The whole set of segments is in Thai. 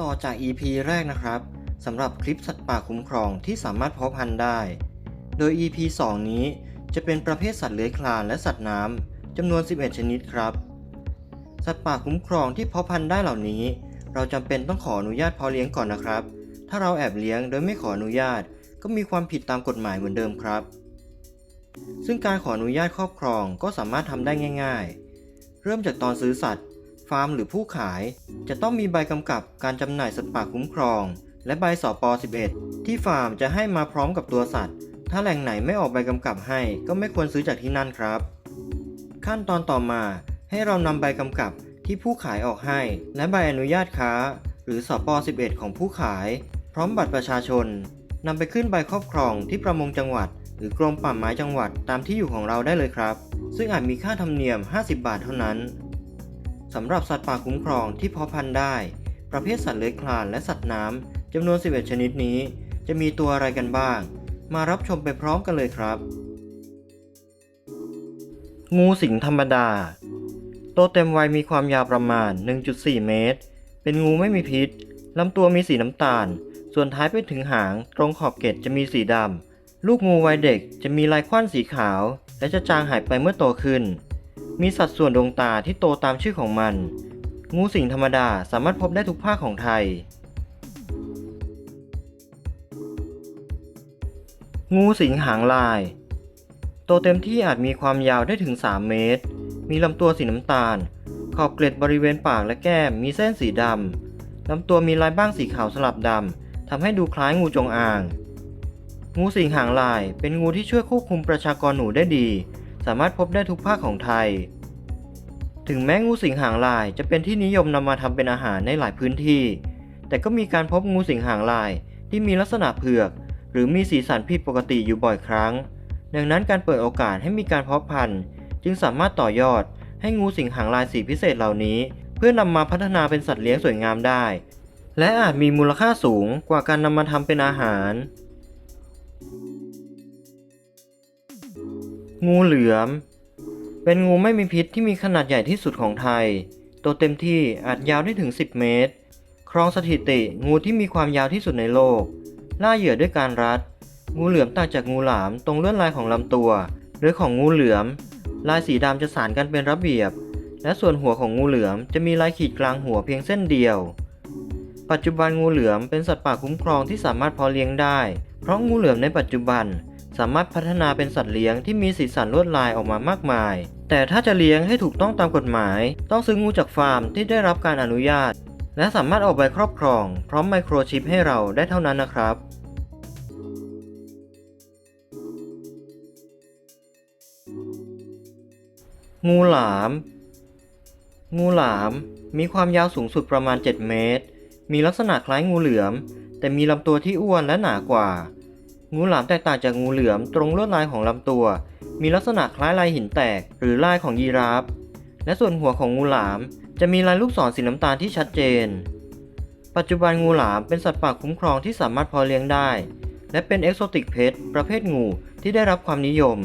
ต่อจาก EP แรกนะครับสำหรับคลิปสัตว์ป่าคุ้มครองที่สามารถเพาะพันธุ์ได้ โดย EP 2 นี้จะเป็นประเภทสัตว์เลื้อยคลานและสัตว์น้ำจำนวน 11 ชนิดครับ สัตว์ป่าคุ้มครองที่เพาะพันธุ์ได้เหล่านี้ เราจำเป็นต้องขออนุญาตเพาะเลี้ยงก่อนนะครับ ถ้าเราแอบเลี้ยงโดยไม่ขออนุญาต ก็มีความผิดตามกฎหมายเหมือนเดิมครับ ซึ่งการขออนุญาตครอบครองก็สามารถทำได้ง่าย ๆ เริ่มจากตอนซื้อสัตว์ ฟาร์มหรือผู้ขาย จะต้องมีใบกำกับการจำหน่ายสัตว์ป่าคุ้มครอง และใบสปอ11 ที่ฟาร์มจะให้มาพร้อมกับตัวสัตว์ ถ้าแหล่งไหนไม่ออกใบกำกับให้ ก็ไม่ควรซื้อจากที่นั่นครับ ขั้นตอนต่อมาให้เรานำใบกำกับที่ผู้ขายออกให้ และใบอนุญาตค้า หรือสปอ11 ของผู้ขาย พร้อมบัตรประชาชนนำไปขึ้นใบครอบครองที่ประมงจังหวัด หรือกรมป่าไม้จังหวัดตามที่อยู่ของเราได้เลยครับ ซึ่งอาจมีค่าธรรมเนียม 50 บาทเท่านั้น สำหรับสัตว์ป่าคุ้มครองที่เพาะพันธุ์ได้ ประเภทสัตว์เลื้อยคลานและสัตว์น้ำจำนวน 11 ชนิดนี้ จะมีตัวอะไรกันบ้าง มารับชมไปพร้อมกันเลยครับ งูสิงธรรมดา โตเต็มวัยมีความยาวประมาณ 1.4 เมตร เป็นงูไม่มีพิษลำตัวมีสีน้ำตาล ส่วนท้ายไปถึงหาง ตรงขอบเกล็ดจะมีสีดำ ลูกงูวัยเด็กจะมีลายคว้านสีขาว และจะจางหายไปเมื่อโตขึ้น มีสัดส่วนดวงตาที่โตตามชื่อของมัน งูสิงธรรมดาสามารถพบได้ทุกภาคของไทย งูสิงหางลาย โตเต็มที่อาจมีความยาวได้ถึง 3 เมตร มีลำตัวสีน้ำตาล ขอบเกล็ดบริเวณปากและแก้มมีเส้นสีดำลำตัวมีลายบ้างสีขาวสลับดำทำให้ดูคล้ายงูจงอาง งูสิงหางลายเป็นงูที่ช่วยควบคุมประชากรหนูได้ดี สามารถพบได้ทุกภาคของไทย ถึงแม้งูสิงหางลายจะเป็นที่นิยมนำมาทำเป็นอาหารในหลายพื้นที่ แต่ก็มีการพบงูสิงหางลายที่มีลักษณะเผือก หรือมีสีสันผิดปกติอยู่บ่อยครั้ง ดังนั้นการเปิดโอกาสให้มีการเพาะพันธุ์ จึงสามารถต่อยอดให้งูสิงหางลายสีพิเศษเหล่านี้ เพื่อนำมาพัฒนาเป็นสัตว์เลี้ยงสวยงามได้ และอาจมีมูลค่าสูงกว่าการนำมาทำเป็นอาหาร งูเหลือม เป็นงูไม่มีพิษที่มีขนาดใหญ่ที่สุดของไทย ตัวเต็มที่อาจยาวได้ถึง 10 เมตร ครองสถิติงูที่มีความยาวที่สุดในโลก ล่าเหยื่อด้วยการรัด งูเหลือมต่างจากงูหลามตรงเลวดลายของลำตัวโดยของงูเหลือม ลายสีดำจะสานกันเป็นระเบียบ และส่วนหัวของงูเหลือมจะมีลายขีดกลางหัวเพียงเส้นเดียว ปัจจุบันงูเหลือมเป็นสัตว์ป่าคุ้มครองที่สามารถเพาะเลี้ยงได้ เพราะงูเหลือมในปัจจุบัน สามารถพัฒนาเป็นสัตว์เลี้ยงที่มีสีสันลวดลายออกมามากมาย แต่ถ้าจะเลี้ยงให้ถูกต้องตามกฎหมาย ต้องซื้องูจากฟาร์มที่ได้รับการอนุญาต และสามารถออกใบครอบครอง พร้อมไมโครชิปให้เราได้เท่านั้นนะครับงูหลาม งูหลาม มีความยาวสูงสุดประมาณ 7 เมตร มีลักษณะคล้ายงูเหลือม แต่มีลำตัวที่อ้วนและหนากว่า งูหลามแตกต่างจากงูเหลือมตรงลวดลายของลำตัว มีลักษณะคล้ายลายหินแตกหรือลายของยีราฟ และส่วนหัวของงูหลาม จะมีลายลูกศรสีน้ำตาลที่ชัดเจน ปัจจุบันงูหลามเป็นสัตว์ป่าคุ้มครองที่สามารถพาะเลี้ยงได้ และเป็นเอกโซติกเพชประเภทงูที่ได้รับความนิยม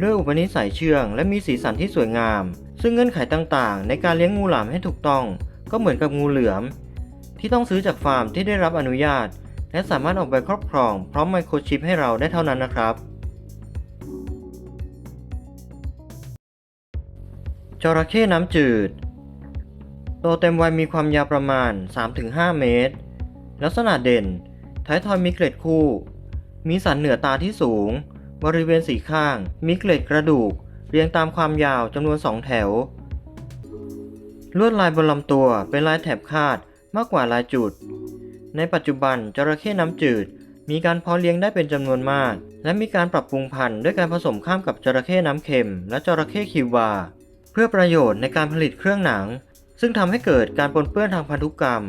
ด้วยอุปนิสัยเชื่อง และมีสีสันที่สวยงาม ซึ่งเงื่อนไขต่างๆ ในการเลี้ยงงูหลามให้ถูกต้อง ก็เหมือนกับงูเหลือม ที่ต้องซื้อจากฟาร์มที่ได้รับอนุญาต และสามารถออกใบครอบครองพร้อมไมโครชิปให้เราได้เท่านั้นนะครับจระเข้น้ำจืดโตเต็มวัยมีความยาวประมาณ 3-5 เมตร ลักษณะเด่น ท้ายทอยมีเกล็ดคู่ มีสันเหนือตาที่สูง บริเวณสีข้าง มีเกล็ดกระดูก เรียงตามความยาวจำนวน 2 แถว ลวดลายบนลำตัวเป็นลายแถบคาดมากกว่าลายจุด ในปัจจุบันจระเข้น้ำจืด มีการเพาะเลี้ยงได้เป็นจำนวนมาก และมีการปรับปรุงพันธุ์ด้วยการผสมข้ามกับจระเข้น้ำเค็ม และจระเข้คิวบาเพื่อประโยชน์ในการผลิตเครื่องหนัง ซึ่งทำให้เกิดการปนเปื้อนทางพันธุกรรม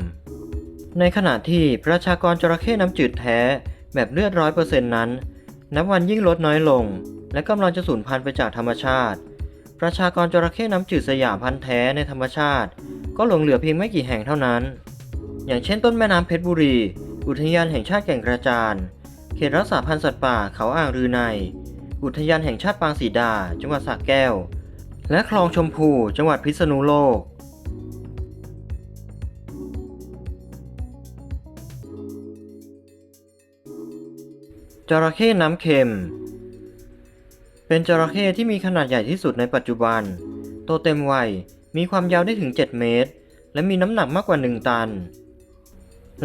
ในขณะที่ประชากรจระเข้น้ำจืดแท้ แบบเลือดร้อยเปอร์เซ็นต์นั้น นับวันยิ่งลดน้อยลง และกำลังจะสูญพันธุ์ไปจากธรรมชาติ ประชากรจระเข้น้ำจืดสยามพันธุ์แท้ในธรรมชาติ ก็หลงเหลือเพียงไม่กี่แห่งเท่านั้น อย่างเช่นต้นแม่น้ำเพชรบุรี อุทยานแห่งชาติแก่งกระจาน เขตรักษาพันธุ์สัตว์ป่าเขาอ่างรือใน อุทยานแห่งชาติปางสีดา จังหวัดสระแก้ว และคลองชมพู จังหวัดพิษณุโลกจระเข้น้ำเค็ม เป็นจระเข้ที่มีขนาดใหญ่ที่สุดในปัจจุบัน โตเต็มวัย มีความยาวได้ถึง 7 เมตร และมีน้ำหนักมากกว่า 1 ตัน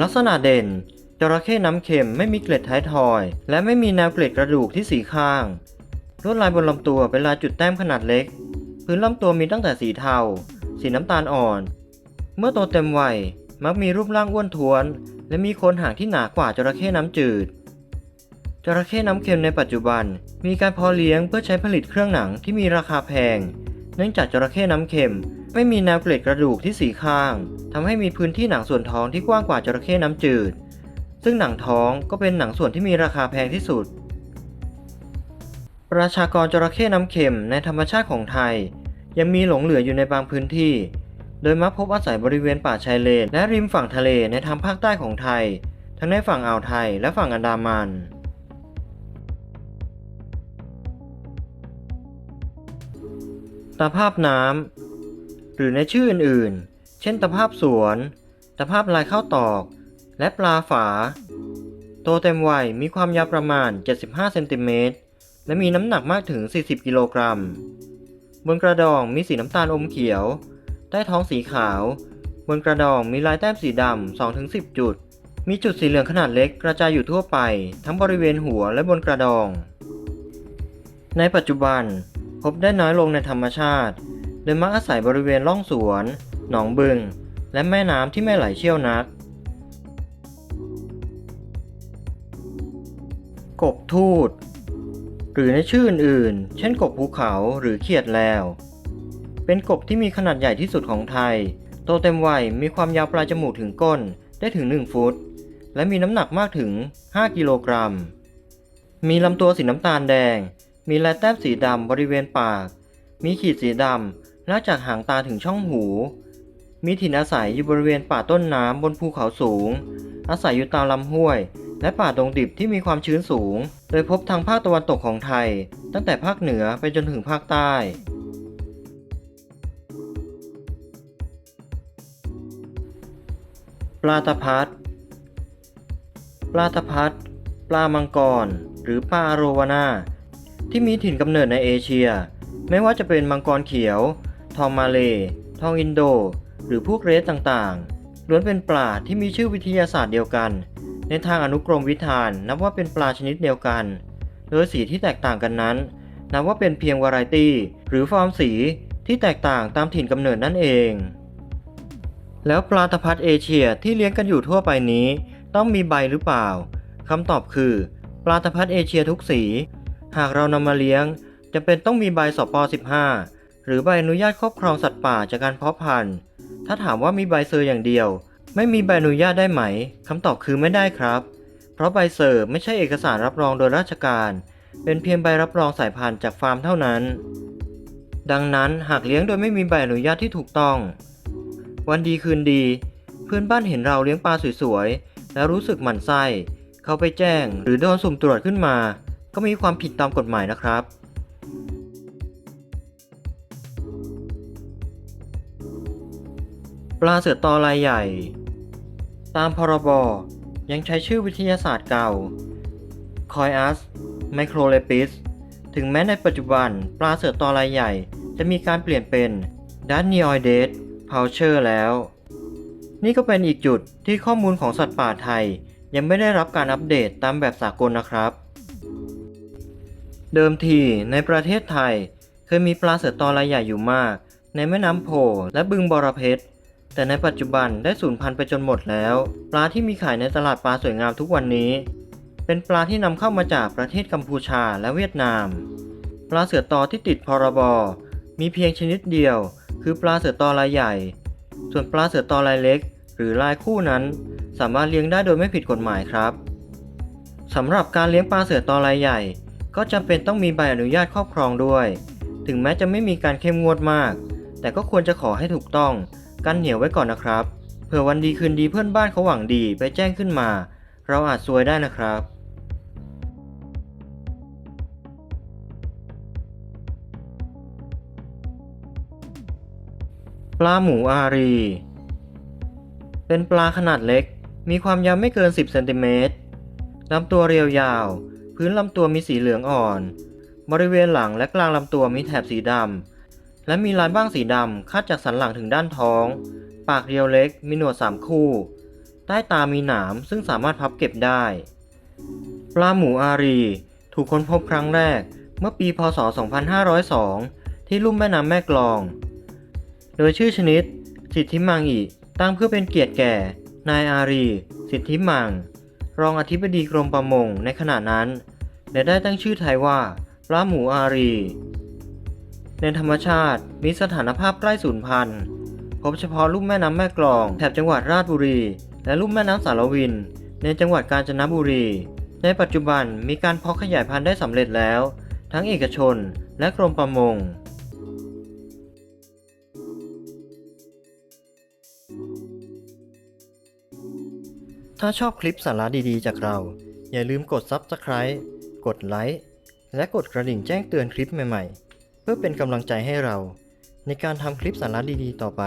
ลักษณะเด่น จระเข้น้ำเค็มไม่มีเกล็ดท้ายทอย และไม่มีแนวเกล็ดกระดูกที่สีข้าง ลวดลายบนลำตัวเป็นลายจุดแต้มขนาดเล็ก พื้นลำตัวมีตั้งแต่สีเทา สีน้ำตาลอ่อน เมื่อโตเต็มวัยมักมีรูปร่างอ้วนท้วน และมีโคนหางที่หนากว่าจระเข้น้ำจืด จระเข้น้ำเค็มในปัจจุบัน มีการเพาะเลี้ยงเพื่อใช้ผลิตเครื่องหนังที่มีราคาแพง เนื่องจากจระเข้น้ำเค็ม ไม่มีแนวเกล็ดกระดูกที่สีข้างทำให้มีพื้นที่หนังส่วนท้องที่กว้างกว่าจระเข้น้ำจืด ซึ่งหนังท้องก็เป็นหนังส่วนที่มีราคาแพงที่สุด ประชากรจระเข้น้ำเค็มในธรรมชาติของไทย ยังมีหลงเหลืออยู่ในบางพื้นที่ โดยมักพบอาศัยบริเวณป่าชายเลน และริมฝั่งทะเลในทางภาคใต้ของไทย ทั้งในฝั่งอ่าวไทยและฝั่งอันดามันตะภาพน้ำ หรือในชื่ออื่นๆ เช่นตะภาพสวน ตะภาพลายข้าวตอก และปลาฝา โตเต็มวัยมีความยาวประมาณ 75 เซนติเมตร และมีน้ำหนักมากถึง 40 กิโลกรัม บนกระดองมีสีน้ำตาลอมเขียว ใต้ท้องสีขาว บนกระดองมีลายแต้มสีดำ 2-10 จุด มีจุดสีเหลืองขนาดเล็กกระจายอยู่ทั่วไป ทั้งบริเวณหัวและบนกระดอง ในปัจจุบันพบได้น้อยลงในธรรมชาติ โดยมักอาศัยบริเวณร่องสวน หนองบึง และแม่น้ำที่ไม่ไหลเชี่ยวนัก กบทูตหรือในชื่ออื่นๆ เช่นกบภูเขาหรือเขียดแล้ว เป็นกบที่มีขนาดใหญ่ที่สุดของไทย โตเต็มวัยมีความยาวปลายจมูกถึงก้นได้ถึง 1 ฟุต และมีน้ำหนักมากถึง 5 กิโลกรัม มีลำตัวสีน้ำตาลแดง มีลายแต้มสีดำบริเวณปาก มีขีดสีดำ ลากจากหางตาถึงช่องหู มีถิ่นอาศัยอยู่บริเวณป่าต้นน้ำบนภูเขาสูง อาศัยอยู่ตามลำห้วย และป่าดงดิบที่มีความชื้นสูง โดยพบทางภาคตะวันตกของไทย ตั้งแต่ภาคเหนือไปจนถึงภาคใต้ปลาตะพัดปลาตะพัดปลามังกร หรือปลาอโรวานาที่มีถิ่นกำเนิดในเอเชีย ไม่ว่าจะเป็นมังกรเขียว ทองมาเล ทองอินโด หรือพวกเรสต่างๆ ล้วนเป็นปลาที่มีชื่อวิทยาศาสตร์เดียวกัน ในทางอนุกรมวิธานนับว่าเป็นปลาชนิดเดียวกันโดยสีที่แตกต่างกันนั้น นับว่าเป็นเพียงวาไรตี้ หรือฟอร์มสีที่แตกต่างตามถิ่นกำเนิดนั่นเอง แล้วปลาตะพัดเอเชียที่เลี้ยงกันอยู่ทั่วไปนี้ ต้องมีใบหรือเปล่าคำตอบคือ ปลาตะพัดเอเชียทุกสี หากเรานำมาเลี้ยงจะเป็นต้องมีใบสป 15 หรือใบอนุญาตครอบครองสัตว์ป่าจากการเพาะพันธุ์ ถ้าถามว่ามีใบเซอร์อย่างเดียว ไม่มีใบอนุญาตได้ไหมคำตอบคือไม่ได้ครับ เพราะใบเซอร์ไม่ใช่เอกสารรับรองโดยราชการ เป็นเพียงใบรับรองสายพันธุ์จากฟาร์มเท่านั้น ดังนั้นหากเลี้ยงโดยไม่มีใบอนุญาตที่ถูกต้อง วันดีคืนดี เพื่อนบ้านเห็นเราเลี้ยงปลาสวยๆแล้วรู้สึกหมั่นไส้เขาไปแจ้ง หรือโดนสุ่มตรวจขึ้นมา ก็มีความผิดตามกฎหมายนะครับาเสือตอลายใหญ่ ตามพรบยังใช้ชื่อวิทยาศาสตร์เก่าคอยอัสไมโครเลปิสถึงแม้ในปัจจุบันปลาเสือตอลายใหญ่ จะมีการเปลี่ยนเป็นดันนีออยเดสพาวเชอร์แล้ว นี่ก็เป็นอีกจุดที่ข้อมูลของสัตว์ป่าไทย ยังไม่ได้รับการอัปเดตตามแบบสากลนะครับ เดิมทีในประเทศไทย เคยมีปลาเสือตอลายใหญ่อยู่มาก ในแม่น้ำโพและบึงบรเพชร แต่ในปัจจุบันได้สูญพันธุ์ไปจนหมดแล้ว ปลาที่มีขายในตลาดปลาสวยงามทุกวันนี้ เป็นปลาที่นำเข้ามาจากประเทศกัมพูชาและเวียดนาม ปลาเสือตอที่ติดพรบมีเพียงชนิดเดียว คือปลาเสือตอลายใหญ่ ส่วนปลาเสือตอลายเล็ก หรือลายคู่นั้น สามารถเลี้ยงได้โดยไม่ผิดกฎหมายครับสำหรับการเลี้ยงปลาเสือตอลายใหญ่ ก็จำเป็นต้องมีใบอนุญาตครอบครองด้วย ถึงแม้จะไม่มีการเข้มงวดมาก แต่ก็ควรจะขอให้ถูกต้อง กันเหนียวไว้ก่อนนะครับ เผื่อวันดีคืนดีเพื่อนบ้านเขาหวังดีไปแจ้งขึ้นมา เราอาจซวยได้นะครับ ปลาหมูอารี เป็นปลาขนาดเล็ก มีความยาวไม่เกิน 10เซนติเมตรลำตัวเรียวยาว พื้นลำตัวมีสีเหลืองอ่อน บริเวณหลังและกลางลำตัวมีแถบสีดำ และมีลายบ้างสีดำคาดจากสันหลังถึงด้านท้อง ปากเรียวเล็ก มีหนวดสามคู่ ใต้ตามีหนามซึ่งสามารถพับเก็บได้ ปลาหมูอารี ถูกค้นพบครั้งแรกเมื่อปีพศ 2502 ที่ลุ่มแม่น้ำแม่กลอง โดยชื่อชนิด สิทธิมังอีตั้งเพื่อเป็นเกียรติแก่ นายอารี สิทธิมัง รองอธิบดีกรมประมงในขณะนั้น และได้ตั้งชื่อไทยว่าปลาหมูอารี ในธรรมชาติมีสถานภาพใกล้สูญพันธุ์พบเฉพาะลุ่มแม่น้ำแม่กลองแถบจังหวัดราชบุรี และลุ่มแม่น้ำสารวิน ในจังหวัดกาญจนบุรี ในปัจจุบันมีการเพาะขยายพันธุ์ได้สำเร็จแล้ว ทั้งเอกชนและกรมประมงถ้าชอบคลิปสาระดีๆ จากเรา อย่าลืมกด Subscribe กดไลค์และกดกระดิ่งแจ้งเตือนคลิปใหม่ๆ เพื่อเป็นกำลังใจให้เรา ในการทำคลิปสาระดีๆ ต่อไป